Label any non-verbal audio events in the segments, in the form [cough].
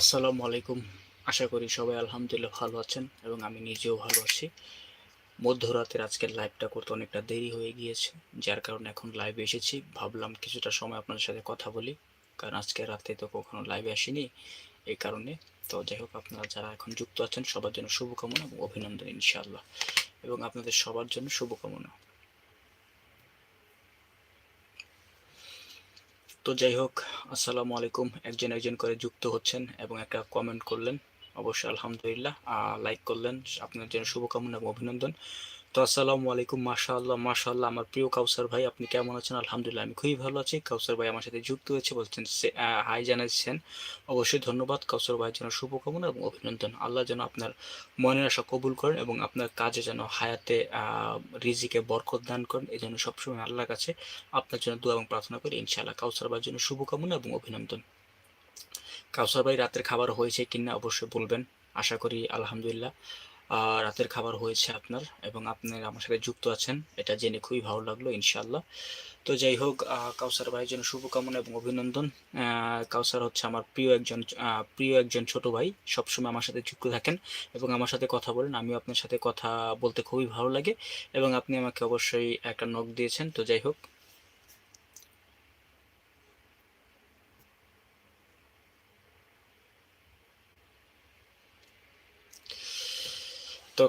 আসসালামু আলাইকুম। আশা করি সবাই আলহামদুলিল্লাহ ভালো আছেন এবং আমি নিজেও ভালো আছি। মধ্যরাতের আজকের লাইভটা করতে অনেকটা দেরি হয়ে গিয়েছে, যার কারণে এখন লাইভে এসেছি। ভাবলাম কিছুটা সময় আপনাদের সাথে কথা বলি, কারণ আজকে রাতে তো কখনো লাইভে আসিনি এই কারণে। তো যাই হোক, আপনারা যারা এখন যুক্ত আছেন, সবার জন্য শুভকামনা এবং অভিনন্দন ইনশাআল্লাহ। এবং আপনাদের সবার জন্য শুভকামনা। তো যাই হোক আসসালামু আলাইকুম। একজন একজন করে যুক্ত হচ্ছেন এবং একটা কমেন্ট করলেন। অবশ্যই আলহামদুলিল্লাহ। লাইক করলেন। আপনার জন্য শুভকামনা এবং অভিনন্দন। তো আসসালামু আলাইকুম, মাশাআল্লাহ মাশাআল্লাহ। আমার প্রিয় কাউসার ভাই, আপনি কেমন আছেন? আলহামদুলিল্লাহ, আমি খুবই ভালো আছি। কাউসার ভাই আমার সাথে যুক্ত হয়েছে, বলছেন হাই জানাচ্ছেন। অবশ্যই ধন্যবাদ, কাউসার ভাইয়ের জন্য শুভকামনা এবং অভিনন্দন। আল্লাহ যেন আপনার মনের আশা কবুল করেন এবং আপনার কাজে যেন হায়াতে রিজিকে বরকত দান করেন। এই জন্য সবসময় আল্লাহর কাছে আপনার জন্য দোয়া এবং প্রার্থনা করি। ইনশাআল্লাহ, কাউসার ভাইয়ের জন্য শুভকামনা এবং অভিনন্দন। কাউসার ভাই, রাতের খাবার হয়েছে কিনা অবশ্যই বলবেন। আশা করি, আলহামদুলিল্লাহ। রাতের খাবার হয়েছে আপনার এবং আপনার আমার সাথে যুক্ত আছেন। এটা জেনে খুবই ভালো লাগল ইনশাল্লাহ তো যাই হোক কাউসার ভাইয়ের জন্য শুভকামনা এবং অভিনন্দন। কাউসার হচ্ছে আমার প্রিয় একজন প্রিয় একজন ছোট ভাই, সবসময় আমার সাথে যুক্ত থাকেন এবং আমার সাথে কথা বলেন। আমিও আপনার সাথে কথা বলতে খুবই ভালো লাগে এবং আপনি আমাকে অবশ্যই একটা নখ দিয়েছেন। তো যাই হোক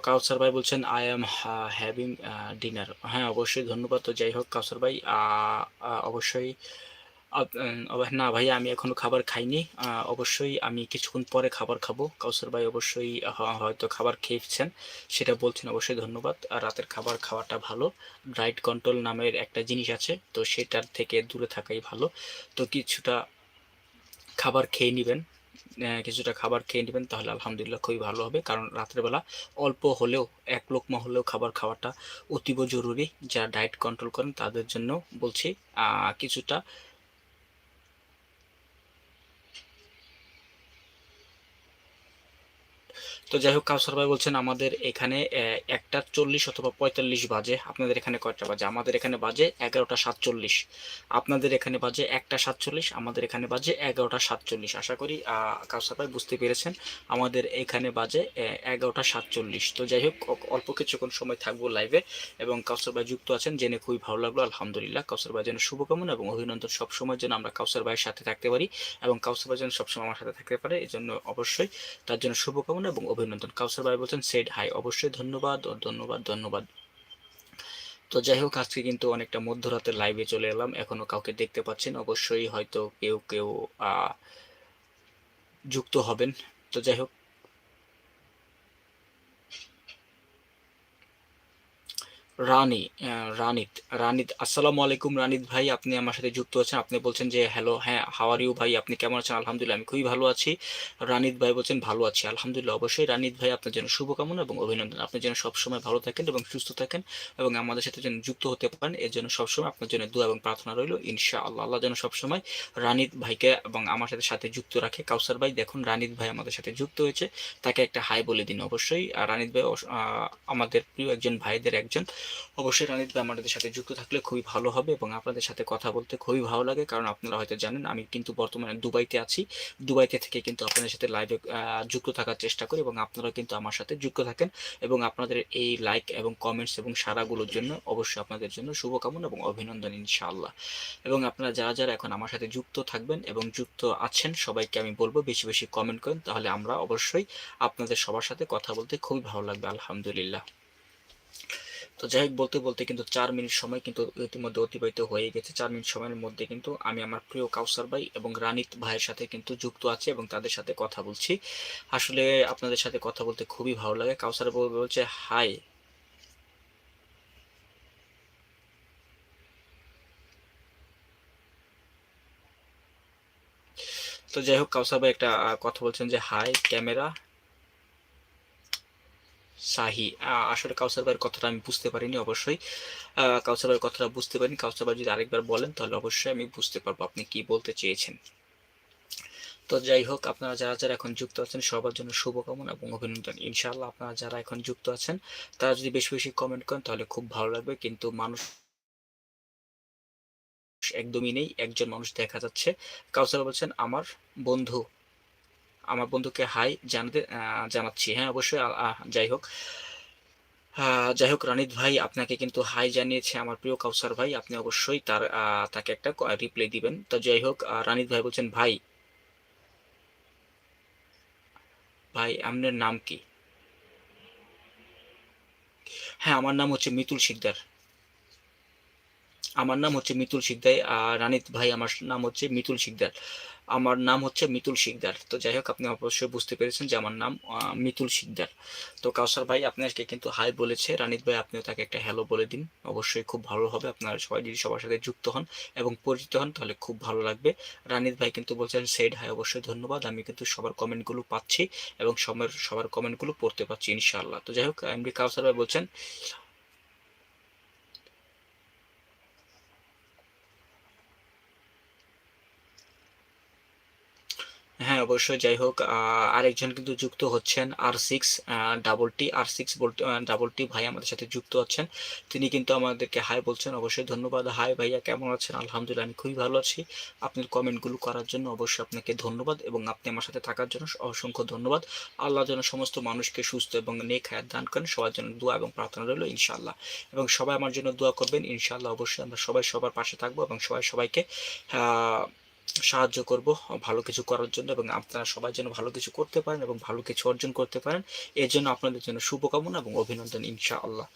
কাউসার ভাই বলছেন আই এম হ্যাভিং ডিনার হ্যাঁ অবশ্যই ধন্যবাদ। তো যাই হোক, কাউসার ভাই অবশ্যই না ভাই আমি এখনও খাবার খাইনি। অবশ্যই আমি কিছুক্ষণ পরে খাবার খাব। কাউসার ভাই অবশ্যই হয়তো খাবার খেয়েছেন, সেটা বলছেন, অবশ্যই ধন্যবাদ। আর রাতের খাবার খাওয়াটা ভালো। ডায়েট কন্ট্রোল নামের একটা জিনিস আছে, তো সেটার থেকে দূরে থাকাই ভালো। তো কিছুটা খাবার খেয়ে নেবেন। কিছুটা খাবার খেয়ে নেবেন, তাহলে আলহামদুলিল্লাহ খুবই ভালো হবে। কারণ রাত্রেবেলা অল্প হলেও, এক লোকমা হলেও খাবার খাওয়াটা অতীব জরুরি। যারা ডায়েট কন্ট্রোল করেন, তাদের জন্য বলছি কিছুটা তো যাই হোক, কাউসার ভাই বলছেন আমাদের এখানে একটা চল্লিশ অথবা পঁয়তাল্লিশ বাজে। আপনাদের এখানে কয়টা বাজে? আমাদের এখানে বাজে এগারোটা সাতচল্লিশ। আপনাদের এখানে বাজে একটা সাতচল্লিশ, আমাদের এখানে বাজে এগারোটা সাতচল্লিশ। আশা করি কাউসার ভাই বুঝতে পেরেছেন, আমাদের এখানে বাজে এগারোটা সাতচল্লিশ। তো যাই হোক অল্প কিছুক্ষণ সময় থাকব লাইভে এবং কাউসার ভাই যুক্ত আছেন, জেনে খুবই ভালো লাগল। আলহামদুলিল্লাহ, কাউসার ভাই যেন শুভকামনা এবং অভিনন্দন সবসময় যেন আমরা কাউসার ভাইয়ের সাথে থাকতে পারি এবং কাউসার ভাই যেন সবসময় আমার সাথে থাকতে পারে এই জন্য অবশ্যই তার জন্য শুভকামনা। এবং অভিনন্দন। কাউসার ভাই বলছেন সেড হাই অবশ্যই ধন্যবাদ ও ধন্যবাদ ধন্যবাদ। তো যাই হোক, আজকে কিন্তু অনেকটা মধ্যরাতে লাইভে চলে এলাম। এখনও কাউকে দেখতে পাচ্ছেন অবশ্যই হয়তো কেউ কেউ যুক্ত হবেন। তো যাই হোক রানি রানিত। রানিত, আসসালামু আলাইকুম রানিত ভাই, আপনি আমার সাথে যুক্ত আছেন। আপনি বলছেন যে, হ্যালো হ্যাঁ হাওয়ার ইউ ভাই? আপনি কেমন আছেন? আলহামদুলিল্লাহ, আমি খুবই ভালো আছি। রানিত ভাই বলছেন, ভালো আছি, আলহামদুলিল্লাহ, অবশ্যই। রানিত ভাই, আপনার জন্য শুভকামনা এবং অভিনন্দন। আপনি যেন সবসময় ভালো থাকেন এবং সুস্থ থাকেন এবং আমাদের সাথে যেন যুক্ত হতে পারেন, এর জন্য সবসময় আপনার জন্য দোয়া এবং প্রার্থনা রইল। ইনশা আল্লাহ আল্লাহ যেন সবসময় রানিত ভাইকে এবং আমার সাথে সাথে যুক্ত রাখে। কাউসার ভাই, দেখুন, রানিত ভাই আমাদের সাথে যুক্ত হয়েছে। তাকে একটা হাই বলে দিন অবশ্যই। আর রানিত ভাই আমাদের প্রিয় একজন ভাইদের একজন। অবশ্যই ভাই আমাদের সাথে যুক্ত থাকলে খুবই ভালো হবে এবং আপনাদের সাথে কথা বলতে খুবই ভালো লাগে, কারণ আপনারা হয়তো জানেন আমি কিন্তু বর্তমানে দুবাইতে আছি। দুবাইতে থেকে কিন্তু আপনাদের সাথে লাইভে যুক্ত থাকার চেষ্টা করি এবং আপনারা কিন্তু আমার সাথে যুক্ত থাকেন এবং আপনাদের এই লাইক এবং কমেন্টস এবং সারাগুলোর জন্য অবশ্যই আপনাদের জন্য শুভকামনা এবং অভিনন্দন ইনশাআল্লাহ। এবং আপনারা যারা যারা এখন আমার সাথে যুক্ত থাকবেন এবং যুক্ত আছেন, সবাইকে আমি বলব বেশি বেশি কমেন্ট করেন, তাহলে আমরা অবশ্যই আপনাদের সবার সাথে কথা বলতে খুবই ভালো লাগবে, আলহামদুলিল্লাহ। তো যাই হোক বলতে বলতে কিন্তু চার মিনিট সময় কিন্তু ইতিমধ্যে অতিবাহিত হয়ে গেছে। চার মিনিট সময়ের মধ্যে কিন্তু আমি আমার প্রিয় কাউসার ভাই এবং রানিত ভাইয়ের সাথে কিন্তু যুক্ত আছে এবং তাদের সাথে কথা বলছি। আসলে আপনাদের সাথে কথা বলতে খুবই ভালো লাগে। কাউসার বলছে, হাই। তো যাই হোক কাউসার ভাই একটা কথা বলছেন যে, হাই, ক্যামেরা। শাহি। আসলে কাউসার ভাইয়ের কথাটা আমি বুঝতে পারিনি অবশ্যই। কাউসার ভাইয়ের কথাটা বুঝতে পারিনি। কাউসার ভাই যদি আরেকবার বলেন, তাহলে অবশ্যই আমি বুঝতে পারব আপনি কি বলতে চেয়েছেন। তো যাই হোক, আপনারা যারা যারা এখন যুক্ত আছেন, সবার জন্য শুভকামনা এবং অভিনন্দন। ইনশাআল্লাহ আপনারা যারা এখন যুক্ত আছেন, তারা যদি বেশি বেশি কমেন্ট করেন, তাহলে খুব ভালো লাগবে। কিন্তু মানুষ একদমই নেই, একজন মানুষ দেখা যাচ্ছে। কাউসার বলছেন, আমার বন্ধু আমার বন্ধুকে হাই জানাতে জানাচ্ছি। হ্যাঁ অবশ্যই যাই হোক। যাই হোক, রানিত ভাই আপনাকে কিন্তু হাই জানিয়েছে আমার প্রিয় কাউসার ভাই। আপনি অবশ্যই তার তাকে একটা রিপ্লাই দিবেন। তো যাই হোক রানিত ভাই বলছেন, ভাই ভাই, আপনার নাম কি? হ্যাঁ আমার নাম হচ্ছে মিতুল শিকদার। আমার নাম হচ্ছে মিতুল শিকদার, আর রানিত ভাই আমার নাম হচ্ছে মিতুল শিকদার। আমার নাম হচ্ছে মিতুল শিকদার। তো যাই হোক, আপনি অবশ্যই বুঝতে পেরেছেন যে আমার নাম মিতুল শিকদার। তো কাউসার ভাই আপনাকে কিন্তু হাই বলেছে। রানিত ভাই, আপনিও তাকে একটা হ্যালো বলে দিন। অবশ্যই খুব ভালো হবে। আপনারা সবাই যদি সবার সাথে যুক্ত হন এবং পরিচিত হন, তাহলে খুব ভালো লাগবে। রানিত ভাই কিন্তু বলছেন সেড হাই অবশ্যই ধন্যবাদ। আমি কিন্তু সবার কমেন্টগুলো পাচ্ছি এবং সবার সবার কমেন্টগুলো পড়তে পারছি ইনশাআল্লাহ। তো যাই হোক, এমডি কাউসার ভাই বলছেন অবশ্যই, যাই হোক আরেকজন কিন্তু যুক্ত হচ্ছেন R six double T R six double T ভাই আমাদের সাথে যুক্ত হচ্ছেন তিনি কিন্তু আমাদেরকে হাই বলছেন, অবশ্যই ধন্যবাদ। হাই ভাইয়া, কেমন আছেন? আলহামদুলিল্লাহ, আমি খুবই ভালো আছি। আপনার কমেন্টগুলো করার জন্য অবশ্যই আপনাকে ধন্যবাদ এবং আপনি আমার সাথে থাকার জন্য অসংখ্য ধন্যবাদ। আল্লাহ যেন সমস্ত মানুষকে সুস্থ এবং নেক হায়াত দান করেন। সবার জন্য দোয়া এবং প্রার্থনা রইল, ইনশাআল্লাহ। এবং সবাই আমার জন্য দোয়া করবেন, ইনশাআল্লাহ অবশ্যই আমরা সবাই সবার পাশে থাকব এবং সবাই সবাইকে সাহায্য করব, ভালো কিছু করার জন্য এবং আপনারা সবাই যেন ভালো কিছু করতে পারেন এবং ভালো কিছু অর্জন করতে পারেন, এর জন্য আপনাদের জন্য শুভকামনা এবং অভিনন্দন ইনশাআল্লাহ।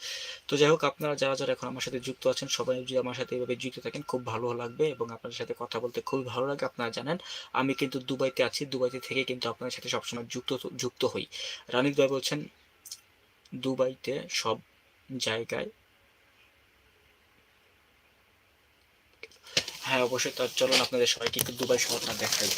তো যাই হোক, আপনারা যারা যারা এখন আমার সাথে যুক্ত আছেন, সবাই যদি আমার সাথে এভাবে যুক্ত থাকেন, খুব ভালো লাগবে এবং আপনাদের সাথে কথা বলতে খুবই ভালো লাগে। আপনারা জানেন, আমি কিন্তু দুবাইতে আছি, দুবাইতে থেকে কিন্তু আপনাদের সাথে সবসময় যুক্ত যুক্ত হই। রানিক ভাই বলছেন, দুবাইতে সব জায়গায় হ্যাঁ অবশ্যই। তো চলুন আপনাদের সবাইকে একটু দুবাই শহরটা দেখাই।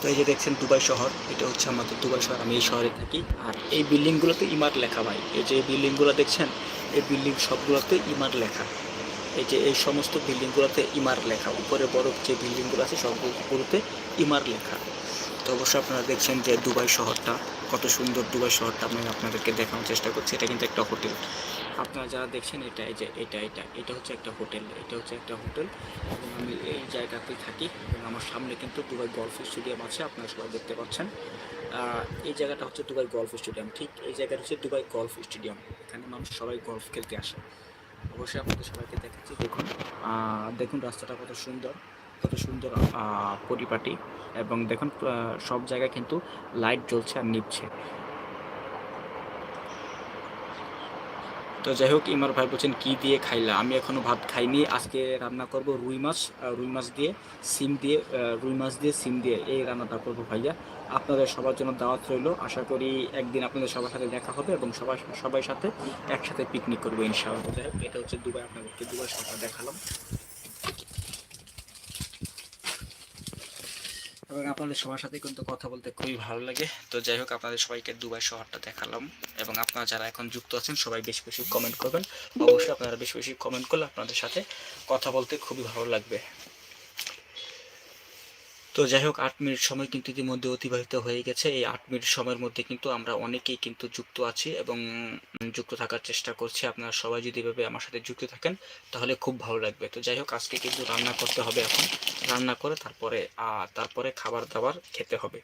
তো এই যে দেখছেন দুবাই শহর, এটা হচ্ছে আমাদের দুবাই শহর, আমি এই শহরে থাকি। আর এই বিল্ডিংগুলোতে ইমার লেখা ভাই। এই যে বিল্ডিংগুলো দেখছেন, এই বিল্ডিং সবগুলোতে ইমার লেখা। এই যে এই সমস্ত বিল্ডিংগুলোতে ইমার লেখা। উপরে বড় যে বিল্ডিংগুলো আছে, সবগুলোতে ইমার লেখা। তো অবশ্যই আপনারা দেখছেন যে দুবাই শহরটা, কত সুন্দর দুবাই শহরটা আমি আপনাদেরকে দেখানোর চেষ্টা করছি। এটা কিন্তু একটা হোটেল। আপনারা যারা দেখছেন, এটা এই যে, এটা এটা এটা হচ্ছে একটা হোটেল। এটা হচ্ছে একটা হোটেল এবং আমি এই জায়গাতেই থাকি এবং আমার সামনে কিন্তু দুবাই গলফ স্টেডিয়াম আছে, আপনারা সবাই দেখতে পাচ্ছেন। এই জায়গাটা হচ্ছে দুবাই গলফ স্টেডিয়াম। ঠিক এই জায়গাটা হচ্ছে দুবাই গলফ স্টেডিয়াম। এখানে মানুষ সবাই গলফ খেলতে আসে। অবশ্যই আপনাদের সবাইকে দেখাচ্ছি। দেখুন দেখুন রাস্তাটা কত সুন্দর। কত সুন্দর পরিপাটি এবং দেখুন সব জায়গায় কিন্তু লাইট জ্বলছে আর নিভছে। তো যাই হোক ইমার ভাই বলছেন, কি দিয়ে খাইলা? আমি এখনও ভাত খাইনি, আজকে রান্না করব রুই মাছ রুই মাছ দিয়ে, সিম দিয়ে রুই মাছ দিয়ে, সিম দিয়ে এই রান্নাটা করব ভাইয়া। আপনাদের সবার জন্য দাওয়াত রইল, আশা করি একদিন আপনাদের সবার সাথে দেখা হবে এবং সবাই সবাই সাথে একসাথে পিকনিক করব ইনশাআল্লাহ। যাই হোক, এটা হচ্ছে দুবাই আপনাদেরকে দুবাই সরকার দেখালাম। এবং আপনাদের সবার সাথে কিন্তু কথা বলতে খুবই ভালো লাগে। তো যাই হোক, আপনাদের সবাইকে দুবাই শহরটা দেখালাম এবং আপনারা যারা এখন যুক্ত আছেন, সবাই বেশি বেশি কমেন্ট করবেন। অবশ্যই আপনারা বেশি বেশি কমেন্ট করলে আপনাদের সাথে কথা বলতে খুবই ভালো লাগবে। তো যাই হোক, আট মিনিট সময় কিন্তু ইতিমধ্যে অতিবাহিত হয়ে গেছে। এই আট মিনিট সময়ের মধ্যে কিন্তু আমরা অনেকেই কিন্তু যুক্ত আছি এবং যুক্ত থাকার চেষ্টা করছি। আপনারা সবাই যদি এভাবে আমার সাথে যুক্ত থাকেন, তাহলে খুব ভালো লাগবে। তো যাই হোক, আজকে কিন্তু রান্না করতে হবে এখন। রান্না করে তারপরে তারপরে খাবার দাবার খেতে হবে।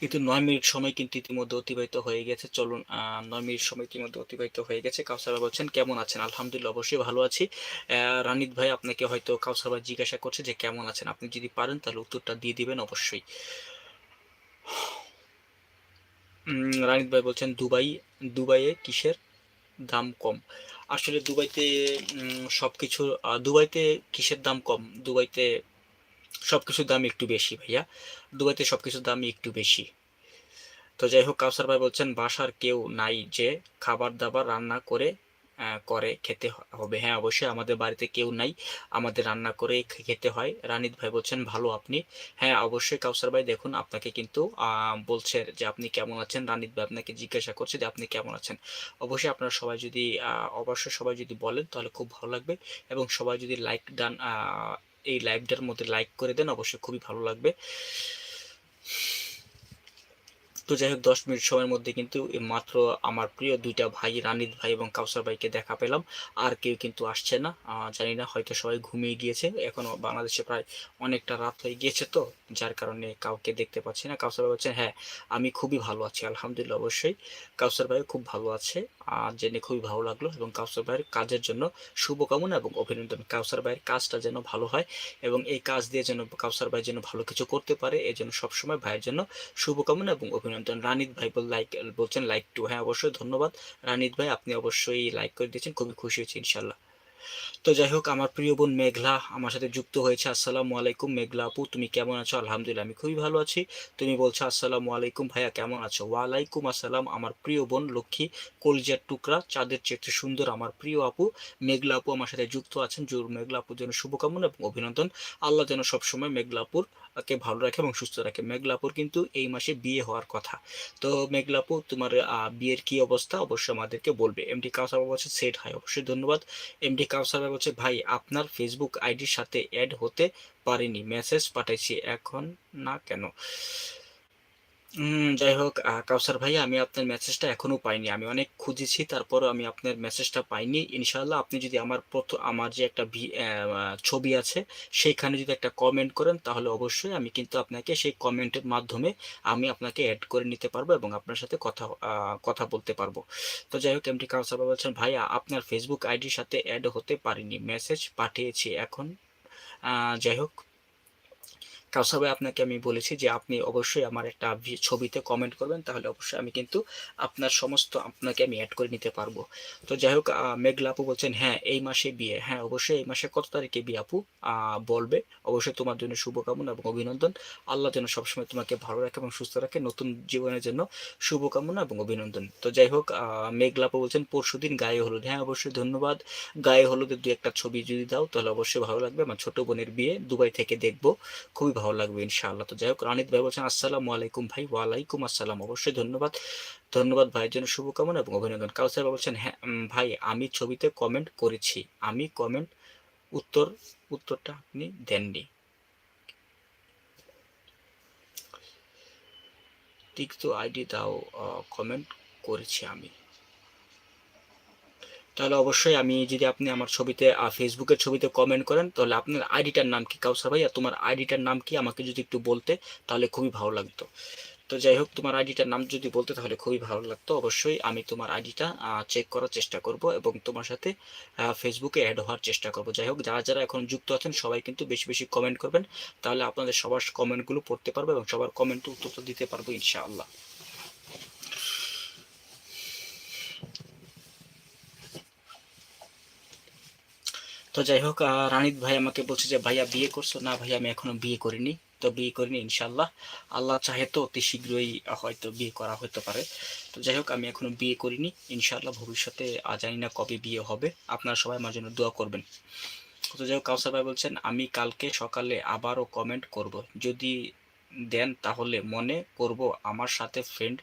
কিন্তু নয় মিনিট সময় কিন্তু ইতিমধ্যে অতিবাহিত হয়ে গেছে। চলুন নয় মিনিট সময় ইতিমধ্যে অতিবাহিত হয়ে গেছে। কাউসার ভাই বলছেন, কেমন আছেন? আলহামদুলিল্লাহ, অবশ্যই ভালো আছি। রানিত ভাই আপনাকে হয়তো কাউসার ভাই জিজ্ঞাসা করছে যে, কেমন আছেন? আপনি যদি পারেন তাহলে উত্তরটা দিয়ে দিবেন অবশ্যই। রানিত ভাই বলছেন, দুবাই, দুবাইয়ে কিসের দাম কম? আসলে দুবাইতে সব কিছু দুবাইতে কিসের দাম কম? দুবাইতে সব কিছুর দাম একটু বেশি ভাইয়া। দুবাইতে সব কিছুর দাম একটু বেশি। তো যাই হোক কাউসার ভাই বলছেন, বাসার কেউ নাই যে খাবার দাবার রান্না করে করে খেতে হবে। হ্যাঁ অবশ্যই আমাদের বাড়িতে কেউ নাই, আমাদের রান্না করে খেতে হয়। রানিত ভাই বলছেন, ভালো আপনি। হ্যাঁ অবশ্যই কাউসার ভাই, দেখুন আপনাকে কিন্তু বলছে যে আপনি কেমন আছেন। রানিত ভাই আপনাকে জিজ্ঞাসা করছে যে আপনি কেমন আছেন। অবশ্যই আপনারা সবাই যদি অবশ্যই সবাই যদি বলেন, তাহলে খুব ভালো লাগবে। এবং সবাই যদি লাইক ডান এই লাইভটার মধ্যে লাইক করে দেন, অবশ্যই খুবই ভালো লাগবে। তো যাই হোক, দশ মিনিট সময়ের মধ্যে কিন্তু মাত্র আমার প্রিয় দুইটা ভাই, রানিত ভাই এবং কাউসার ভাইকে দেখা পেলাম। আর কেউ কিন্তু আসছে না। জানি না, হয়তো সবাই ঘুমিয়ে গিয়েছে। এখনও বাংলাদেশে প্রায় অনেকটা রাত হয়ে গিয়েছে তো, যার কারণে কাউকে দেখতে পাচ্ছি না। কাউসার ভাই বলছেন হ্যাঁ আমি খুবই ভালো আছি, আলহামদুলিল্লাহ, অবশ্যই। কাউসার ভাই খুব ভালো আছে। জেনে খুবই ভালো লাগল এবং কাউসার ভাইয়ের কাজের জন্য শুভকামনা এবং অভিনন্দন। কাউসার ভাইয়ের কাজটা যেন ভালো হয় এবং এই কাজ দিয়ে যেন কাউসার ভাই যেন ভালো কিছু করতে পারে, এই জন্য সবসময় ভাইয়ের জন্য শুভকামনা এবং অভিনন্দন। রানিত ভাই বল লাইক বলছেন লাইক টু হ্যাঁ অবশ্যই ধন্যবাদ। রানিত ভাই, আপনি অবশ্যই লাইক করে দিয়েছেন। খুবই খুশি হয়েছি ইনশাল্লাহ তো যাই হোক, আমার প্রিয় বোন মেঘলা আমার সাথে যুক্ত হয়েছে। আসসালামু আলাইকুম মেঘলা আপু, তুমি কেমন আছো? আলহামদুলিল্লাহ, আমি খুবই ভালো আছি। তুমি বলছো, আসসালামু আলাইকুম ভাইয়া, কেমন আছো? ওয়ালাইকুম আসসালাম আমার প্রিয় বোন লক্ষ্মী, কলজার টুকরা, চাঁদের চেয়ে সুন্দর আমার প্রিয় আপু। মেঘলা আপু আমার সাথে যুক্ত আছেন। জোর মেঘলা আপুর জন্য শুভকামনা এবং অভিনন্দন। আল্লাহ যেন সবসময় মেঘলাপুর কে ভালো রাখে এবং সুস্থ রাখে। মেঘলাপুর কিন্তু এই মাসে বিয়ে হওয়ার কথা। তো মেঘলাপু তোমার বিয়ের কি অবস্থা? অবশ্যই আমাদেরকে বলবে। এমডি কাউসার বলছে সেট হয় অবশ্যই ধন্যবাদ। এমডি কাউসার বলছে ভাই, আপনার ফেসবুক আইডির সাথে অ্যাড হতে পারিনি। মেসেজ পাঠাইছি, এখন না কেন? যাই হোক কাউসার ভাই আমি আপনার মেসেজটা এখনও পাইনি। আমি অনেক খুঁজেছি, তারপরও আমি আপনার মেসেজটা পাইনি। ইনশাআল্লাহ আপনি যদি আমার প্রথম আমার যে একটা ভি- ছবি আছে, সেইখানে যদি একটা কমেন্ট করেন, তাহলে অবশ্যই আমি কিন্তু আপনাকে সেই কমেন্টের মাধ্যমে আমি আপনাকে অ্যাড করে নিতে পারব এবং আপনার সাথে কথা কথা বলতে পারব। তো যাই হোক এমটি কাউসার ভাই বলছেন, ভাইয়া, আপনার ফেসবুক আইডির সাথে অ্যাড হতে পারিনি। মেসেজ পাঠিয়েছি এখন। যাই হোক কাউসার ভাই আপনাকে আমি বলেছি যে আপনি অবশ্যই আমার একটা ছবিতে কমেন্ট করবেন, তাহলে অবশ্যই আমি কিন্তু আপনার সমস্ত আপনাকে আমি অ্যাড করে নিতে পারব। তো যাই হোক মেঘলা আপু বলছেন হ্যাঁ এই মাসে বিয়ে। হ্যাঁ অবশ্যই এই মাসে কত তারিখে বিয়ে আপু? বলবে। অবশ্যই তোমার জন্য শুভকামনা এবং অভিনন্দন। আল্লাহ যেন সবসময় তোমাকে ভালো রাখে এবং সুস্থ রাখে। নতুন জীবনের জন্য শুভকামনা এবং অভিনন্দন। তো যাই হোক মেঘলা আপু বলছেন পরশুদিন গায়ে হলুদ। হ্যাঁ অবশ্যই ধন্যবাদ। গায়ে হলুদের দু একটা ছবি যদি দাও, তাহলে অবশ্যই ভালো লাগবে। আমার ছোট বোনের বিয়ে দুবাই থেকে দেখব। খুবই ভালো লাগবে, ইনশাআল্লাহ। তো যাই হোক, রানিত ভাই বলছেন, আসসালামু আলাইকুম ভাই, ওয়ালাইকুম আসসালাম। অবশ্যই ধন্যবাদ। ধন্যবাদ ভাইয়ের জন্য শুভকামনা এবং অভিনন্দন। কাউসার বলছেন হ্যাঁ ভাই, আমি ছবিতে কমেন্ট করেছি। আমি কমেন্ট উত্তর, উত্তরটা আপনি দেননি। ঠিক তো আইডি দাও কমেন্ট করেছি আমি। তাহলে অবশ্যই আমি যদি আপনি আমার ছবিতে ফেসবুকের ছবিতে কমেন্ট করেন, তাহলে আপনার আইডিটার নাম কি, কাউসার ভাইয়া? তোমার আইডিটার নাম কি? আমাকে যদি একটু বলতে, তাহলে খুবই ভালো লাগতো। তো যাই হোক, তোমার আইডিটার নাম যদি বলতে, তাহলে খুবই ভালো লাগতো। অবশ্যই আমি তোমার আইডিটা চেক করার চেষ্টা করব এবং তোমার সাথে ফেসবুকে অ্যাড হওয়ার চেষ্টা করব। যাই হোক, যারা যারা এখন যুক্ত আছেন, সবাই কিন্তু বেশি বেশি কমেন্ট করবেন। তাহলে আপনাদের সবার কমেন্টগুলো পড়তে পারব এবং সবার কমেন্টে উত্তর দিতে পারব, ইনশাআল্লাহ। তো যাই হোক রানিত ভাই আমাকে বলছে যে, ভাইয়া বিয়ে করছ? না ভাই আমি এখনও বিয়ে করিনি। তো বিয়ে করিনি ইনশাল্লাহ আল্লাহ চাহে তো অতি শীঘ্রই হয়তো বিয়ে করা হতে পারে। তো যাই হোক আমি এখনও বিয়ে করিনি। ইনশাল্লাহ ভবিষ্যতে জানি না কবে বিয়ে হবে। আপনারা সবাই আমার জন্য দোয়া করবেন। তো যাই হোক কাউসার ভাই বলছেন, আমি কালকে সকালে আবারও কমেন্ট করব। যদি দেন তাহলে মনে করব আমার সাথে ফ্রেন্ড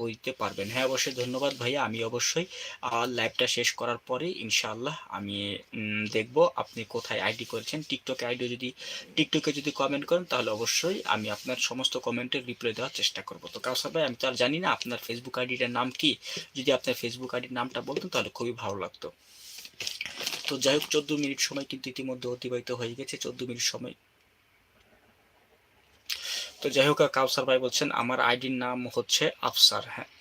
হইতে পারবেন। হ্যাঁ অবশ্যই ধন্যবাদ ভাইয়া। আমি অবশ্যই লাইভটা শেষ করার পরে ইনশাআল্লাহ আমি দেখব আপনি কোথায় আইডি করেছেন। টিকটকে আইডি যদি টিকটকে যদি কমেন্ট করেন, তাহলে অবশ্যই আমি আপনার সমস্ত কমেন্টের রিপ্লাই দেওয়ার চেষ্টা করব। তো কাউসার ভাই, আমি তো আর জানি না আপনার ফেসবুক আইডিটার নাম কি? যদি আপনার ফেসবুক আইডির নামটা বলতেন, তাহলে খুবই ভালো লাগতো। তো যাই হোক, চোদ্দ মিনিট সময় কিন্তু ইতিমধ্যে অতিবাহিত হয়ে গেছে। চোদ্দ মিনিট সময় তো যাই হোক কাউসার ভাই বলছেন আমার আইডির নাম হচ্ছে আফসার হ্যাঁ আফসার।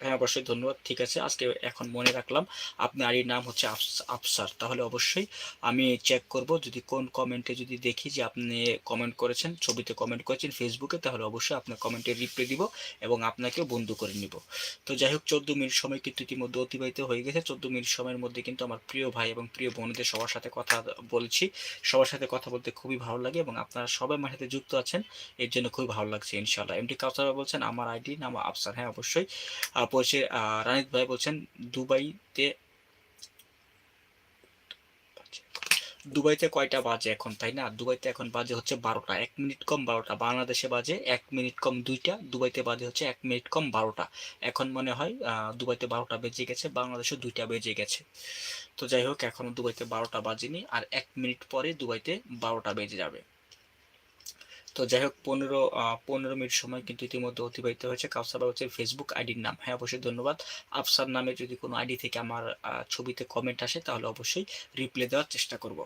হ্যাঁ অবশ্যই ধন্যবাদ। ঠিক আছে, আজকে এখন মনে রাখলাম আপনার আইডির নাম হচ্ছে আফস- আফসার। তাহলে অবশ্যই আমি চেক করব, যদি কোন কমেন্টে যদি দেখি যে আপনি কমেন্ট করেছেন, ছবিতে কমেন্ট করেছেন ফেসবুকে তাহলে অবশ্যই আপনার কমেন্টে রিপ্লাই দিব এবং আপনাকে বন্ধু করে নিব। তো যাই হোক, চোদ্দ মিনিট সময় কিন্তু ইতিমধ্যে অতিবাহিত হয়ে গেছে। চোদ্দ মিনিট সময়ের মধ্যে কিন্তু আমার প্রিয় ভাই এবং প্রিয় বোনদের সবার সাথে কথা বলছি। সবার সাথে কথা বলতে খুবই ভালো লাগে এবং আপনারা সবাই আমার সাথে যুক্ত আছেন। এর জন্য খুবই ভালো লাগছে ইনশাল্লাহ এমডি কাউসার বলছেন, আমার আইডি নাম আফসার। হ্যাঁ অবশ্যই। বলছে রানিত ভাই বলছেন, দুবাইতে দুবাইতে কয়টা বাজে এখন, তাই না? দুবাইতে এখন বাজে হচ্ছে বারোটা, এক মিনিট কম বারোটা। বাংলাদেশে বাজে এক মিনিট কম দুইটা, দুবাইতে বাজে হচ্ছে এক মিনিট কম বারোটা। এখন মনে হয় দুবাইতে বারোটা বেজে গেছে বাংলাদেশে দুইটা বেজে গেছে। তো যাই হোক, এখনও দুবাইতে বারোটা বাজেনি, আর এক মিনিট পরে দুবাইতে বারোটা বেজে যাবে। তো যাই হোক পনেরো পনেরো মিনিট সময় কিন্তু ইতিমধ্যে অতিবাহিত হয়েছে। কাউসার হচ্ছে ফেসবুক আইডির নাম। হ্যাঁ অবশ্যই ধন্যবাদ। আফসার নামে যদি কোনো আইডি থেকে আমার ছবিতে কমেন্ট আসে, তাহলে অবশ্যই রিপ্লাই দেওয়ার চেষ্টা করব।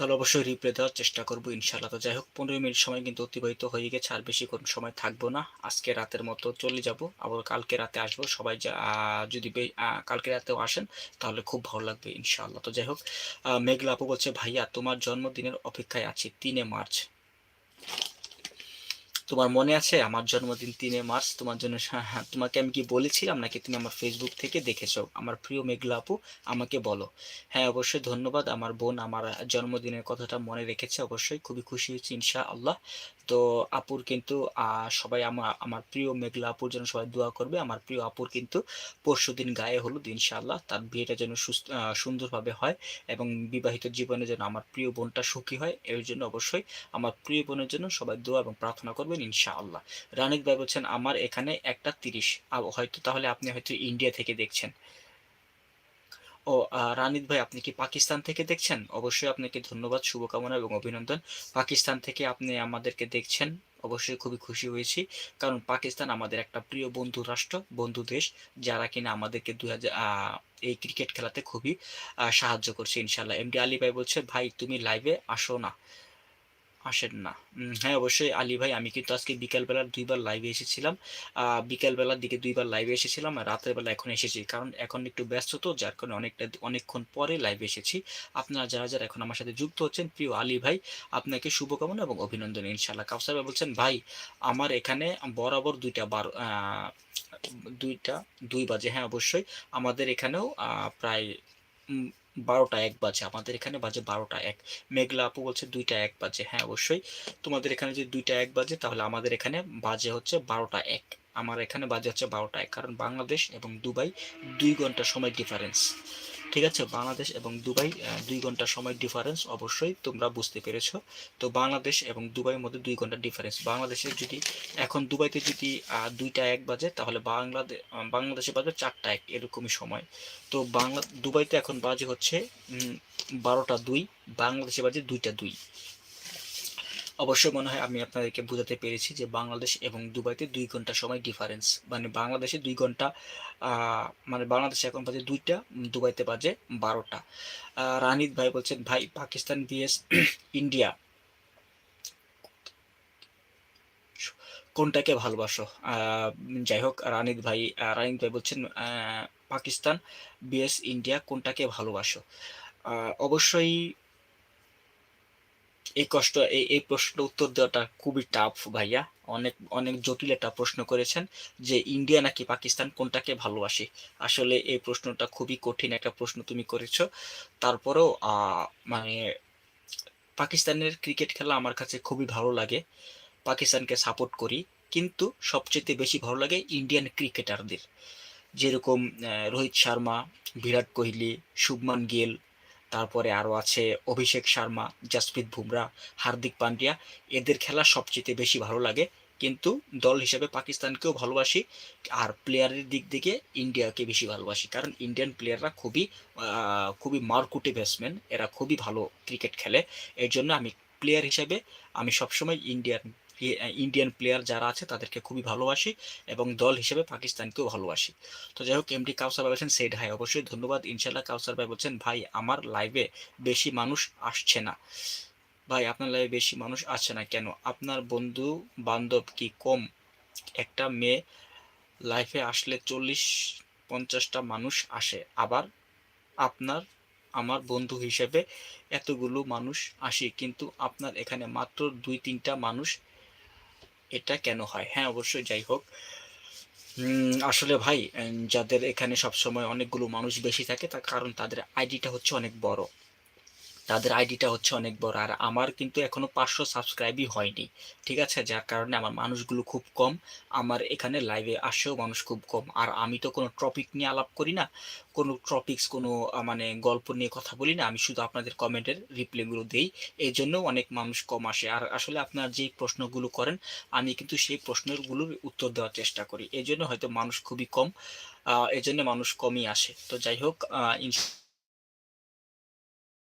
তাহলে অবশ্যই রিপ্লাই দেওয়ার চেষ্টা করব ইনশাল্লাহ তো যাই হোক, পনেরো মিনিট সময় কিন্তু অতিবাহিত হয়ে গেছে, আর বেশি কোনো সময় থাকব না। আজকে রাতের মতো চলে যাব, আবার কালকে রাতে আসব। সবাই যদি কালকে রাতেও আসেন, তাহলে খুব ভালো লাগবে, ইনশাআল্লাহ। তো যাই হোক মেঘলাপু মেঘলা আপু বলছে, ভাইয়া, তোমার জন্মদিনের অপেক্ষায় আছি, তিনে মার্চ। তোমার মনে আছে? আমার জন্মদিন তিনে মার্চ। তোমার জন্য হ্যাঁ, তোমাকে আমি কি বলেছিলাম নাকি তুমি আমার ফেসবুক থেকে দেখেছ? আমার প্রিয় মেঘলা আপু আমাকে বলো। হ্যাঁ অবশ্যই ধন্যবাদ। আমার বোন আমার জন্মদিনের কথাটা মনে রেখেছে। অবশ্যই খুবই খুশি হয়েছি ইনশা আল্লাহ তো আপুর কিন্তু সবাই আমার আমার প্রিয় মেঘলা আপুর জন্য সবাই দোয়া করবে। আমার প্রিয় আপুর কিন্তু পরশু দিন গায়ে হলুদ, ইনশাআল্লাহ। তার বিয়েটা যেন সুস্থ সুন্দরভাবে হয় এবং বিবাহিত জীবনে যেন আমার প্রিয় বোনটা সুখী হয়, এর জন্য অবশ্যই আমার প্রিয় বোনের জন্য সবাই দোয়া এবং প্রার্থনা করবেন, ইনশাআল্লাহ। রানিক ভাই বলছেন, আমার এখানে একটা তিরিশ হয়তো তাহলে আপনি হয়তো ইন্ডিয়া থেকে দেখছেন। ও রানিত ভাই আপনি কি পাকিস্তান থেকে দেখছেন? অবশ্যই আপনাকে ধন্যবাদ শুভকামনা এবং অভিনন্দন। পাকিস্তান থেকে আপনি আমাদেরকে দেখছেন অবশ্যই খুবই খুশি হয়েছি। কারণ পাকিস্তান আমাদের একটা প্রিয় বন্ধু রাষ্ট্র বন্ধু দেশ যারা কিনা আমাদেরকে আহ, এই ক্রিকেট খেলাতে খুবই সাহায্য করছে ইনশাল্লাহ এম ডি আলী ভাই বলছে ভাই তুমি লাইভে আসো না। আসেন না। হ্যাঁ অবশ্যই আলী ভাই, আমি কিন্তু আজকে বিকালবেলার দুইবার লাইভে এসেছিলাম। বিকালবেলার দিকে দুইবার লাইভে এসেছিলাম আর রাতের বেলা এখন এসেছি। কারণ এখন একটু ব্যস্ত তো, যার কারণে অনেকটা অনেকক্ষণ পরে লাইভে এসেছি। আপনারা যারা যারা এখন আমার সাথে যুক্ত হচ্ছেন, প্রিয় আলী ভাই, আপনাকে শুভকামনা এবং অভিনন্দন ইনশাল্লাহ কাউসার ভাই বলছেন, ভাই, আমার এখানে বরাবর দুইটা বার দুইটা, দুই বাজে। হ্যাঁ অবশ্যই। আমাদের এখানেও প্রায় বারোটা এক বাজে। আমাদের এখানে বাজে বারোটা এক। মেঘলা আপু বলছে দুইটা এক বাজে। হ্যাঁ অবশ্যই। তোমাদের এখানে যদি দুইটা এক বাজে, তাহলে আমাদের এখানে বাজে হচ্ছে বারোটা এক। আমার এখানে বাজে হচ্ছে বারোটা এক। কারণ বাংলাদেশ এবং দুবাই দুই ঘণ্টা সময় ডিফারেন্স ঠিক আছে? বাংলাদেশ এবং দুবাই দুই ঘণ্টা সময় ডিফারেন্স অবশ্যই তোমরা বুঝতে পেরেছ। তো বাংলাদেশ এবং দুবাইয়ের মধ্যে দুই ঘণ্টা ডিফারেন্স বাংলাদেশে যদি, এখন দুবাইতে যদি দুইটা এক বাজে, তাহলে বাংলাদেশ বাংলাদেশে বাজে চারটা এক, এরকমই সময়। তো বাংলা, দুবাইতে এখন বাজে হচ্ছে বারোটা দুই, বাংলাদেশে বাজে দুইটা দুই। অবশ্যই মনে হয় আমি আপনাদেরকে বোঝাতে পেরেছি যে বাংলাদেশ এবং দুবাইতে দুই ঘণ্টা সময় ডিফারেন্স মানে বাংলাদেশে দুই ঘণ্টা মানে বাংলাদেশে এখন বাজে দুইটা, দুবাইতে বাজে বারোটা। রানিত ভাই বলছেন, ভাই, পাকিস্তান বিএস [clears throat] ইন্ডিয়া। কোনটাকে ভালোবাসো? যাই হোক, রানিত ভাই রানিত ভাই বলছেন পাকিস্তান বিএস ইন্ডিয়া কোনটাকে ভালোবাসো? অবশ্যই এই কষ্ট, এই এই প্রশ্নের উত্তর দেওয়াটা খুবই টাফ ভাইয়া। অনেক অনেক জটিল একটা প্রশ্ন করেছেন যে ইন্ডিয়া নাকি পাকিস্তান কোনটাকে ভালোবাসে? আসলে এই প্রশ্নটা খুবই কঠিন একটা প্রশ্ন তুমি করেছ। তারপরেও মানে পাকিস্তানের ক্রিকেট খেলা আমার কাছে খুবই ভালো লাগে। পাকিস্তানকে সাপোর্ট করি। কিন্তু সবচেয়ে বেশি ভালো লাগে ইন্ডিয়ান ক্রিকেটারদের যেরকম রোহিত শর্মা, বিরাট কোহলি, শুভমান গিল তারপরে আরও আছে অভিষেক শর্মা, জাসপ্রীত বুমরা, হার্দিক পান্ডিয়া। এদের খেলা সবচেয়ে বেশি ভালো লাগে। কিন্তু দল হিসেবে পাকিস্তানকেও ভালোবাসি। আর প্লেয়ারের দিক থেকে ইন্ডিয়াকে বেশি ভালোবাসি। কারণ ইন্ডিয়ান প্লেয়াররা খুবই খুবই মারকুটে ব্যাটসম্যান এরা খুবই ভালো ক্রিকেট খেলে। এর জন্য আমি প্লেয়ার হিসেবে আমি সবসময় ইন্ডিয়ান ইন্ডিয়ান প্লেয়ার যারা আছে তাদেরকে খুবই ভালোবাসি এবং দল হিসেবে পাকিস্তানকেও ভালোবাসি। তো যাই হোক এমডি কাউসার ভাই বলছেন সেট হাই। অবশ্যই ধন্যবাদ। ইনশাল্লাহ কাউসার ভাই বলছেন, ভাই, আমার লাইভে বেশি মানুষ আসছে না। ভাই, আপনার লাইভে বেশি মানুষ আসছে না কেন? আপনার বন্ধু বান্ধব কি কম? একটা মেয়ে লাইফে আসলে চল্লিশ, পঞ্চাশটা মানুষ আসে। আবার আপনার, আমার বন্ধু হিসেবে এতগুলো মানুষ আসে, কিন্তু আপনার এখানে মাত্র দুই তিনটা মানুষ এটা কেন হয়? হ্যাঁ অবশ্যই, যাই হোক। আসলে ভাই যাদের এখানে সবসময় অনেকগুলো মানুষ বেশি থাকে, তার কারণ তাদের আইডিটা হচ্ছে অনেক বড়। তাদের আইডিটা হচ্ছে অনেক বড়। আর আমার কিন্তু এখনও পাঁচশো সাবস্ক্রাইবই হয়নি, ঠিক আছে? যার কারণে আমার মানুষগুলো খুব কম, আমার এখানে লাইভে আসেও মানুষ খুব কম। আর আমি তো কোনো টপিক নিয়ে আলাপ করি না, কোনো টপিকস কোনো মানে গল্প নিয়ে কথা বলি না, আমি শুধু আপনাদের কমেন্টের রিপ্লাইগুলো দিই এই জন্য অনেক মানুষ কম আসে। আর আসলে আপনার যেই প্রশ্নগুলো করেন, আমি কিন্তু সেই প্রশ্নগুলোর উত্তর দেওয়ার চেষ্টা করি এই জন্য হয়তো মানুষ খুবই কম এই জন্য মানুষ কমই আসে। তো যাই হোক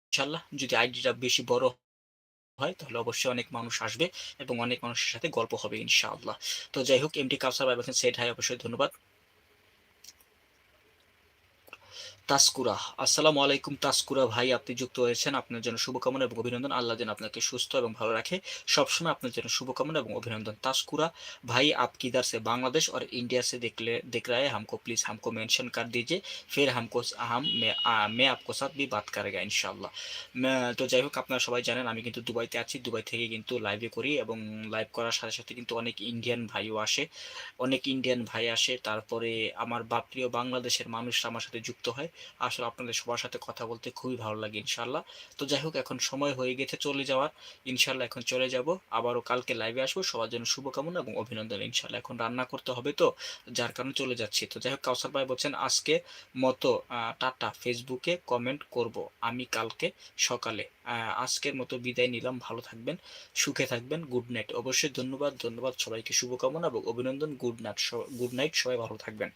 আহ ইনশাআল্লাহ। যদি আইডিটা বেশি বড় হয়, তাহলে অবশ্যই অনেক মানুষ আসবে এবং অনেক মানুষের সাথে গল্প হবে ইনশাআল্লাহ। তো যাই হোক এমডি কাউসার বলছেন সেট হাই অবশ্যই ধন্যবাদ। তাস্কুরা। আসসালামু আলাইকুম তাসকুরা ভাই আপনি যুক্ত হয়েছেন আপনার জন্য শুভকামনা এবং অভিনন্দন। আল্লাহ যেন আপনাকে সুস্থ এবং ভালো রাখে। সবসময় আপনার জন্য শুভকামনা এবং অভিনন্দন। তাস্কুরা ভাই আপ किधर বাংলাদেশ बांग्लादेश और इंडिया से देख ले देख হামকো हैं हमको प्लीज़ हमको मेंशन ফের दीजिए হাম মে हम मैं आ, मैं आपको ইনশাল্লাহ তো যাই হোক আপনারা সবাই জানেন আমি কিন্তু দুবাইতে আছি। দুবাই থেকে কিন্তু লাইভে করি এবং লাইভ করার সাথে সাথে কিন্তু অনেক ইন্ডিয়ান ভাইও আসে। অনেক ইন্ডিয়ান ভাই আসে। তারপরে আমার বাপ্রিয় বাংলাদেশের মানুষরা আমার সাথে যুক্ত হয়। আসলে আপনাদের সবার সাথে কথা বলতে খুবই ভালো লাগে ইনশাল্লাহ তো যাই হোক, এখন সময় হয়ে গেছে চলে যাওয়ার। ইনশাল্লাহ এখন চলে যাব। আবারও কালকে লাইভে আসব। সবার জন্য শুভকামনা এবং অভিনন্দন ইনশাল্লাহ এখন রান্না করতে হবে তো, যার কারণে চলে যাচ্ছি। তো যাই হোক, কাউসার ভাই বলছেন, আজকে মতো টাটা, ফেসবুকে কমেন্ট করব আমি কালকে সকালে। আজকের মতো বিদায় নিলাম। ভালো থাকবেন, সুখে থাকবেন। Good night. অবশ্যই ধন্যবাদ ধন্যবাদ সবাইকে। শুভকামনা এবং অভিনন্দন। Good night good night. সবাই ভালো থাকবেন।